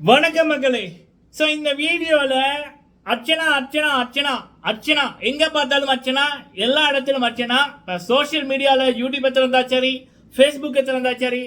வணக்கம் மக்களே. ஸோ இந்த வீடியோவில் அர்ச்சனா அர்ச்சனா அர்ச்சனா அர்ச்சனா எங்கே பார்த்தாலும் அர்ச்சனா எல்லா இடத்திலும் அர்ச்சனா. இப்போ சோஷியல் மீடியாவில் யூடியூப் திறந்தா சரி ஃபேஸ்புக் திறந்தா சரி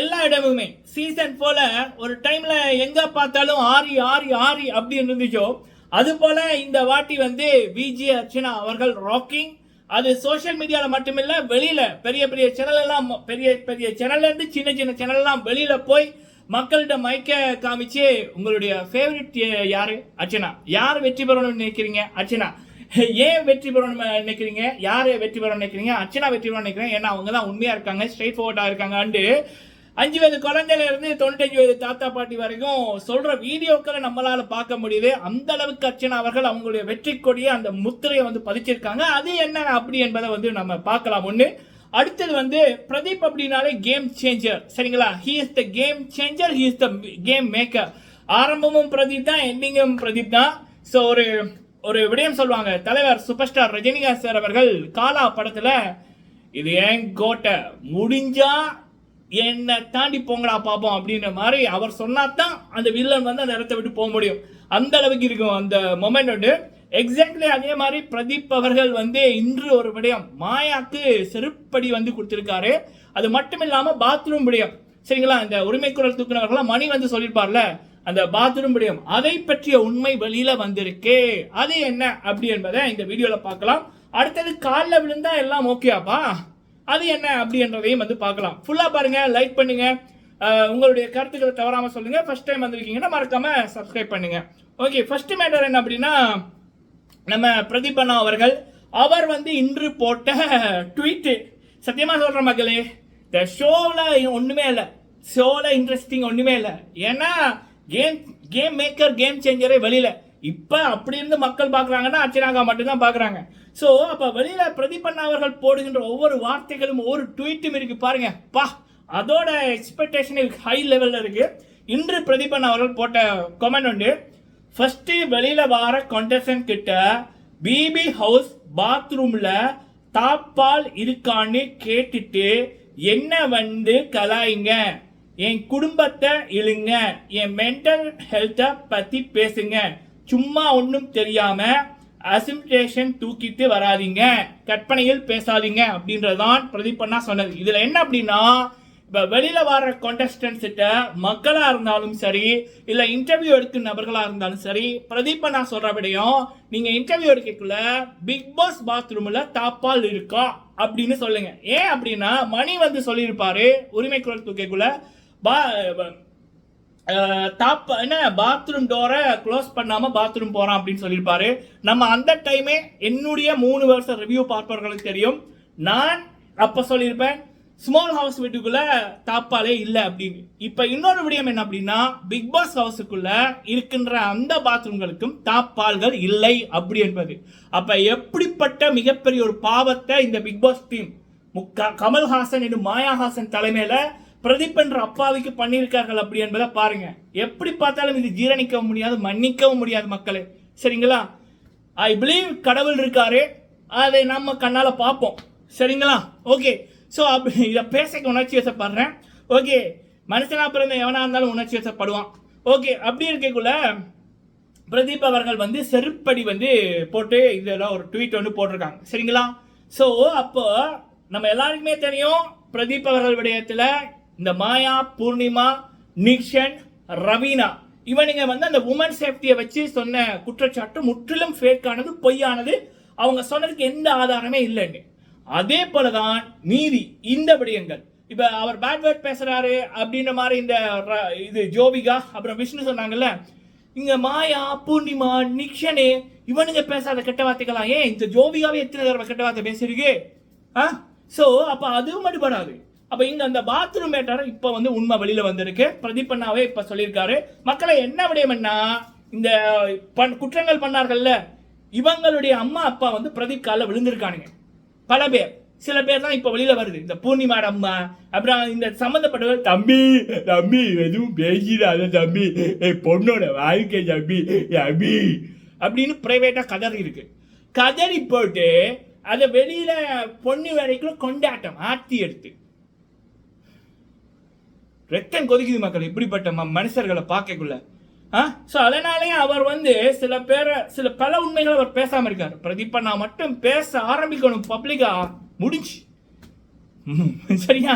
எல்லா இடமுமே. சீசன் போல் ஒரு டைமில் எங்கே பார்த்தாலும் ஆரி ஆரி ஆரி அப்படின்னு இருந்துச்சோ அது போல் இந்த வாட்டி வந்து விஜி அர்ச்சனா அவர்கள் ராக்கிங் அது சோஷியல் மீடியாவில் மட்டுமில்லை வெளியில் பெரிய பெரிய சேனல் எல்லாம் பெரிய பெரிய சேனல்லேருந்து சின்ன சின்ன சேனல்லாம் வெளியில் போய் மக்கள்கிட்ட மைக்க காமிச்சு உங்களுடைய ஃபேவரட் யாரு? அர்ச்சனா. யார் வெற்றி பெறணும்னு நினைக்கிறீங்க? அர்ச்சனா. ஏன் வெற்றி பெறணும் நினைக்கிறீங்க? யார் வெற்றி பெறணும்னு நினைக்கிறீங்க? அர்ச்சனா வெற்றி பெறணும் நினைக்கிறேன். ஏன்னா அவங்க தான் உண்மையாக இருக்காங்க ஸ்ட்ரைட் ஃபார்வர்டா இருக்காங்க அஞ்சு வயது குழந்தையில இருந்து தொண்ணூத்தஞ்சு வயது தாத்தா பாட்டி வரைக்கும் சொல்ற வீடியோக்களை நம்மளால பார்க்க முடியுது. அந்த அளவுக்கு அர்ச்சனா அவர்கள் அவங்களுடைய வெற்றி கொடியை அந்த முத்திரையை வந்து பதிச்சிருக்காங்க. அது என்ன அப்படி என்பதை வந்து நம்ம பார்க்கலாம். ஒன்று அடுத்தது வந்து பிரதீப் அப்படின்னாலே கேம் சேஞ்சர் சரிங்களா? He is the game changer he is the game maker ஆரம்பமும் பிரதீப் தான் எண்டிங்கும் பிரதீப் தான். ஸோ ஒரு ஒரு விடயம் சொல்லுவாங்க. தலைவர் சூப்பர் ஸ்டார் ரஜினிகாந்த் சார் அவர்கள் காலா படத்தில் இது ஏன் கோட்டை? முடிஞ்சா என்னை தாண்டி போங்கடா பார்ப்போம் அப்படின்ற மாதிரி அவர் சொன்னாதான் அந்த வில்லன் வந்து அந்த இடத்த விட்டு போக முடியும். அந்த அளவுக்கு இருக்கும் அந்த மொமெண்ட் வந்து எக்ஸாக்ட்லி அதே மாதிரி பிரதீப் அவர்கள் வந்து இன்று ஒரு விடயம். மாயாக்கு செருப்படி வந்து கொடுத்துருக்காரு. அது மட்டும் இல்லாமல் பாத்ரூம் விடயம். சரிங்களா? இந்த உரிமை குரல் தூக்குனவர்களாம் மணி வந்து சொல்லியிருப்பார்ல? அந்த பாத்ரூம் விடயம். அதை பற்றிய உண்மை வெளியில வந்திருக்கு. அது என்ன? அப்படி என்பதை இந்த வீடியோவில் பார்க்கலாம். அடுத்தது காலில் விழுந்தா எல்லாம் ஓகேப்பா அது என்ன? அப்படின்றதையும் வந்து பார்க்கலாம். ஃபுல்லாக பாருங்க. லைக் பண்ணுங்க. உங்களுடைய கருத்துக்களை தவறாமல் சொல்லுங்க. ஃபர்ஸ்ட் டைம் வந்திருக்கீங்கன்னா மறக்காம சப்ஸ்கிரைப் பண்ணுங்க. ஓகே ஃபர்ஸ்ட் மேட்டர் என்ன அப்படின்னா நம்ம பிரதீபண்ணா அவர்கள் அவர் வந்து இன்று போட்ட ட்வீட்டு சத்தியமாக சொல்கிற மக்களே இந்த ஷோவில் ஒன்றுமே இல்லை. ஷோவில் இன்ட்ரெஸ்டிங் ஒன்றுமே இல்லை. ஏன்னா கேம் கேம் மேக்கர் கேம் சேஞ்சரே வெளியில. இப்போ அப்படி இருந்து மக்கள் பார்க்குறாங்கன்னா அர்ச்சனாகா மட்டும்தான் பார்க்குறாங்க. ஸோ அப்போ வெளியில் பிரதீபண்ணா அவர்கள் போடுகின்ற ஒவ்வொரு வார்த்தைகளும் ஒவ்வொரு ட்வீட்டும் இருக்குது பாருங்க. பா அதோட எக்ஸ்பெக்டேஷன் ஹை லெவலில் இருக்குது இன்று பிரதீபன் அவர்கள் போட்ட கமெண்ட் உண்டு. ஃபர்ஸ்ட் வெளியில வர கொண்டசன் கிட்ட பிபி ஹவுஸ் பாத்ரூம்ல தாப்பால் இருக்கான்னு கேட்டுட்டு என்ன வந்து கலாயிங்க? என் குடும்பத்தை இழுங்க. என் மென்டல் ஹெல்த்தை பத்தி பேசுங்க. சும்மா ஒன்றும் தெரியாம அசிம்டேஷன் தூக்கிட்டு வராதீங்க. கற்பனையில் பேசாதீங்க அப்படின்றதான் பிரதீப் அண்ணா சொன்னது. இதுல என்ன அப்படின்னா வெளியில வர contestants மக்களாக இருந்தாலும் சரி இல்லை இன்டர்வியூ எடுக்கும் நபர்களாக இருந்தாலும் சரி பிரதீப்பை நான் சொல்கிற விடையும் நீங்கள் இன்டர்வியூ எடுக்கக்குள்ள பிக் பாஸ் பாத்ரூமில் தாப்பால் இருக்கா அப்படின்னு சொல்லுங்க. ஏன் அப்படின்னா மணி வந்து சொல்லியிருப்பாரு உரிமை குரல் தூக்கக்குள்ள பா டாப் என்ன பாத்ரூம் டோரை க்ளோஸ் பண்ணாமல் பாத்ரூம் போகிறான் அப்படின்னு சொல்லியிருப்பாரு. நம்ம அந்த டைமே என்னுடைய மூணு வருஷம் ரிவ்யூ பார்ப்பவர்களுக்கு தெரியும். நான் அப்போ சொல்லியிருப்பேன் ஸ்மால் ஹவுஸ் வீட்டுக்குள்ள தாப்பாலே இல்லை அப்படின்னு. இப்ப இன்னொரு விடயம் என்ன அப்படின்னா பிக் பாஸ் ஹவுஸுக்குள்ள இருக்கின்ற அந்த பாத்ரூம்களுக்கும் தாப்பால்கள் இல்லை அப்படி என்பது. அப்ப எப்படிப்பட்ட மிகப்பெரிய ஒரு பாவத்தை இந்த பிக் பாஸ் டீம் முக்க கமல்ஹாசன் என்று மாயாஹாசன் தலைமையில பிரதீப் என்ற அப்பாவிக்கு பண்ணியிருக்கார்கள் அப்படி என்பதை பாருங்க. எப்படி பார்த்தாலும் இது ஜீரணிக்கவும் முடியாது மன்னிக்கவும் முடியாது மக்களே. சரிங்களா? ஐ பிலீவ் கடவுள் இருக்காரு. அதை நம்ம கண்ணால பார்ப்போம். சரிங்களா? ஓகே ஸோ அப்படி இதை பேச உணர்ச்சி வசப்படுறேன். ஓகே மனுஷனாக பிறந்த எவனாக இருந்தாலும் உணர்ச்சி வசப்படுவான். ஓகே அப்படி இருக்கக்குள்ள பிரதீப் அவர்கள் வந்து செருப்படி வந்து போட்டு இதெல்லாம் ஒரு ட்வீட் வந்து போட்டிருக்காங்க. சரிங்களா? ஸோ அப்போ நம்ம எல்லாருக்குமே தெரியும் பிரதீப் அவர்கள் விடயத்தில் இந்த மாயா பூர்ணிமா நிக்ஷன் ரவீனா இவனுங்க வந்து அந்த உமன் சேஃப்டியை வச்சு சொன்ன குற்றச்சாட்டு முற்றிலும் ஃபேக்கானது பொய்யானது. அவங்க சொன்னதுக்கு எந்த ஆதாரமே இல்லைன்னு. அதே போலதான் நீதி இந்த விடயங்கள். இப்ப அவர் பேட் வேர்ட் பேசுறாரு அப்படின்ற மாதிரி இந்த ர- இது ஜோவிகா அப்புறம் விஷ்ணு சொன்னாங்கல்ல இங்க மாயா பூர்ணிமா நிக்ஷனே இவனுங்க பேசாத கெட்ட வார்த்தைகளாம் ஏன் இந்த ஜோபிகாவே எத்தனை தடவை கெட்ட வார்த்தை பேசியிருக்கு? ஆ? ஸோ அப்ப அதுவும் மட்டுப்படாது அப்ப இங்க அந்த பாத்ரூம் மேட்டர் இப்ப வந்து உண்மை வெளியில வந்திருக்கு. பிரதீப் அண்ணாவே இப்ப சொல்லியிருக்காரு. மக்களை என்ன விடயம்னா இந்த பண்- குற்றங்கள் பண்ணார்கள்ல இவங்களுடைய அம்மா அப்பா வந்து பிரதீப் காலில் விழுந்திருக்கானுங்க. பல பேர் சில பேர் தான் இப்போ வெளியில வருது. இந்த பூர்ணிமாட அம்மா அப்புறம் இந்த சம்மந்தப்பட்டவர் தம்பி தம்பி எதுவும் பேசிடாத தம்பி. என் பொண்ணோட வாழ்க்கை தம்பி தம்பி. அப்படின்னு ப்ரைவேட்டாக கதறி இருக்கு. கதறி போட்டு அதை வெளியில பொண்ணு வரைக்கும் கொண்டாட்டம் ஆர்த்தி எடுத்து. ரத்தம் கொதிக்குது மக்கள் இப்படிப்பட்ட மனுஷர்களை பார்க்கக்குள்ள. ஸோ அதனாலேயே அவர் வந்து சில பேரை சில பல உண்மைகளை அவர் பேசாமல் இருக்கார். பிரதீப் நான் மட்டும் பேச ஆரம்பிக்கணும் பப்ளிக்கா முடிஞ்சு. சரியா?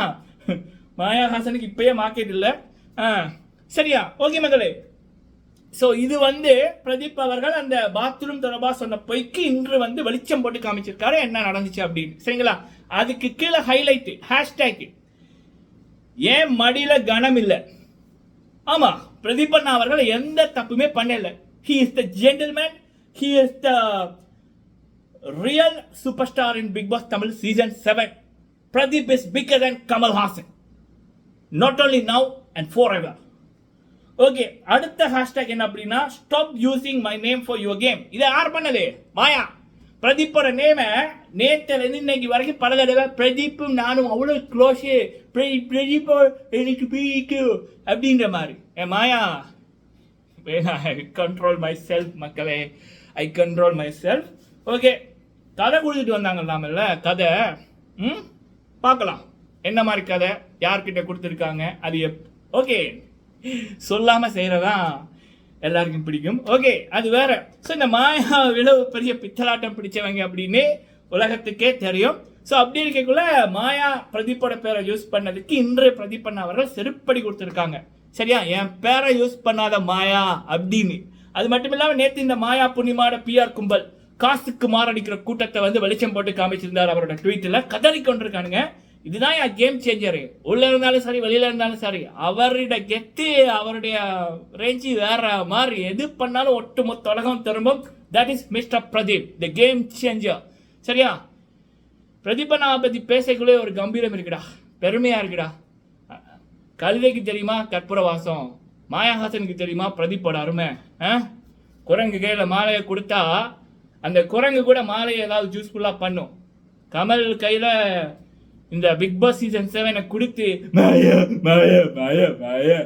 மாயாஹாசனுக்கு இப்பயே மார்க்கெட் இல்லை. ஆ. சரியா? ஓகே மகளே ஸோ இது வந்து பிரதீப் அவர்கள் அந்த பாத்ரூம் தொடர்பாக சொன்ன பொய்க்கு இன்று வந்து வெளிச்சம் போட்டு காமிச்சிருக்காரு. என்ன நடந்துச்சு அப்படின்னு. சரிங்களா? அதுக்கு கீழே ஹைலைட்டு ஹேஷ்டேக் ஏன் மடியில் கனம் இல்லை? ஆமா பிரதீப் அண்ணா அவர்கள் எந்த தப்புமே பண்ணல. He is the gentleman he is the real super star in Bigg Boss Tamil season seven Pradeep is bigger and Kamal Haasan not only now and forever okay அடுத்த ஹேஷ்டாக் என்ன அப்படின்னா stop using my name for your game இதை யார் பண்ணது மாயா. பிரதீப்போட நேமை நேற்றுலேருந்து இன்னைக்கு வரைக்கும் பல தடவை பிரதீப்பும் நானும் அவ்வளோ க்ளோஸு பிரதீப்போ எனக்கு பிடிக்கும் அப்படின்ற மாதிரி. ஏ Maya I control myself மக்களே. I control myself okay கதை கொடுத்துட்டு வந்தாங்கல்லாமல்ல கதை ம்? பார்க்கலாம். என்ன மாதிரி கதை? யார்கிட்ட கொடுத்துருக்காங்க? அது எப் ஓகே சொல்லாமல் செய்கிறதான் எல்லாருக்கும் பிடிக்கும். ஓகே அது வேற. ஸோ இந்த மாயா விளவு பெரிய பித்தலாட்டம் பிடிச்சவங்க அப்படின்னு உலகத்துக்கே தெரியும். ஸோ அப்படி இருக்கக்குள்ள மாயா பிரதீப்போட பேரை யூஸ் பண்ணதுக்கு இன்று பிரதீப் அவர்கள் செருப்படி கொடுத்துருக்காங்க. சரியா? என் பேரை யூஸ் பண்ணாத மாயா அப்படின்னு. அது மட்டும் இல்லாமல் நேற்று இந்த மாயா புண்ணியமான பிஆர் கும்பல் காசுக்கு மாரடிக்கிற கூட்டத்தை வந்து வெளிச்சம் போட்டு காமிச்சிருந்தார் அவரோட ட்வீட்டில் கதறி கொண்டிருக்கானுங்க. இதுதான் என் கேம் சேஞ்சரு உள்ள இருந்தாலும் சரி வெளியில இருந்தாலும் சரி அவருடைய கெத்து அவருடைய ரேஞ்சு வேற மாதிரி எது பண்ணாலும் ஒட்டு மொத்த உலகம் திரும்பும். That is mister Pradeep the game changer சரியா? பிரதீபனா பத்தி பேசக்குள்ளே ஒரு கம்பீரம் இருக்குடா பெருமையா இருக்குடா. கழுதைக்கு தெரியுமா? கற்பூர வாசம் மாயாஹாசனுக்கு தெரியுமா? பிரதீப்போட அருமை. ஆ? குரங்கு கையில் மாலையை கொடுத்தா அந்த குரங்கு கூட மாலையை ஏதாவது ஜூஸ்ஃபுல்லாக பண்ணும். கமல் கையில் இந்த பிக் பாஸ் சீசன் செவனை கொடுத்து மாயா மாயா மாயா மாயா.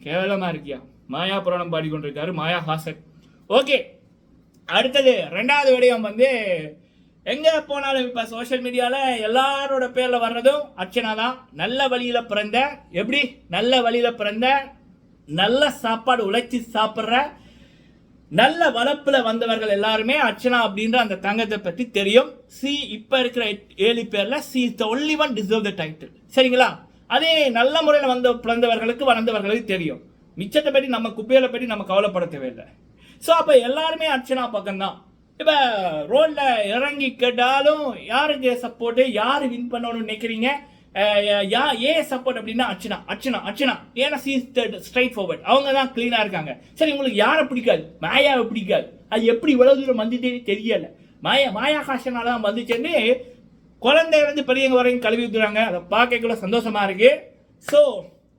கேவலமா இருக்கியா? மாயா புராணம் பாடிக்கொண்டிருக்காரு மாயா ஹாசன். ஓகே அடுத்தது ரெண்டாவது விடயம் வந்து எங்க போனாலும் இப்ப சோஷியல் மீடியால எல்லாரோட பேர்ல வர்றதும் அர்ச்சனா தான். நல்ல வழியில பிறந்த எப்படி? நல்ல வழியில பிறந்த நல்ல சாப்பாடு உழைச்சி சாப்பிட்ற நல்ல வளப்புல வந்தவர்கள் எல்லாருமே அர்ச்சனா அப்படின்ற அந்த தங்கத்தை பத்தி தெரியும். சி இப்ப இருக்கிற ஏழு பேர்ல she is the only one deserve the title சரிங்களா? அதே நல்ல முறையில் வந்த பிறந்தவர்களுக்கு வளர்ந்தவர்களுக்கு தெரியும். மிச்சத்தை பற்றி நம்ம குப்பையில பற்றி நம்ம கவலைப்பட தேவையில்லை. ஸோ அப்போ எல்லாருமே அர்ச்சனா பக்கம்தான். இப்போ ரோட்ல இறங்கி கேட்டாலும் யாருக்கு சப்போர்ட்டு யார் வின் பண்ணணும்னு நினைக்கிறீங்க? யா ஏன் சப்போர்ட் அப்படின்னா அர்ச்சனா அர்ச்சனா அர்ச்சனா. ஏன்னா சி ஸ்ட்ரைட் ஃபார்வர்ட் அவங்க தான் க்ளீனாக இருக்காங்க. சரி உங்களுக்கு யாரை பிடிக்காது? மாயாவை பிடிக்காது. அது எப்படி இவ்வளோ தூரம் வந்துட்டே தெரியல. மாயா மாயா காஷனால தான் வந்துச்சுன்னு குழந்தையிலேருந்து பெரியவங்க வரையும் கழுவி ஊத்துறாங்க. அதை பார்க்கக்குள்ள சந்தோஷமாக இருக்கு. ஸோ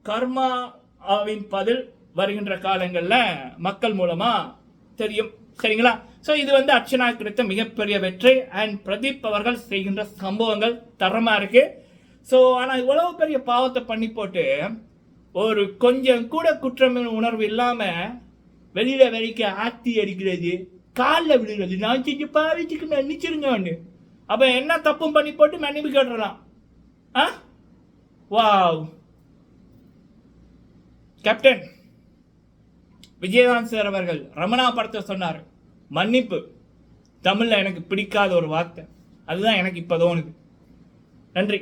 கர்மாவின் பதில் வருகின்ற காலங்களில் மக்கள் மூலமாக தெரியும். சரிங்களா? ஸோ இது வந்து அர்ச்சனா கிடைத்த மிகப்பெரிய வெற்றி. அண்ட் பிரதீப் அவர்கள் செய்கின்ற சம்பவங்கள் தரமாக இருக்குது ஸோ ஆனால் இவ்வளவு பெரிய பாவத்தை பண்ணி போட்டு ஒரு கொஞ்சம் கூட குற்றம் உணர்வு இல்லாமல் வெளியில் வரைக்க ஆத்தி அடிக்கிறது காலில் விழுகிறது. நான் செஞ்சு பாவிச்சுக்கு மன்னிச்சிருங்க அப்போ என்ன தப்பும் பண்ணி போட்டு மன்னிப்பு கேட்டுறலாம். ஆ? வாவ் கேப்டன் விஜயகாந்த் சார் அவர்கள் ரமணா படத்தை சொன்னார். மன்னிப்பு. தமிழில் எனக்கு பிடிக்காத ஒரு வார்த்தை. அதுதான் எனக்கு இப்போ தோணுது. நன்றி.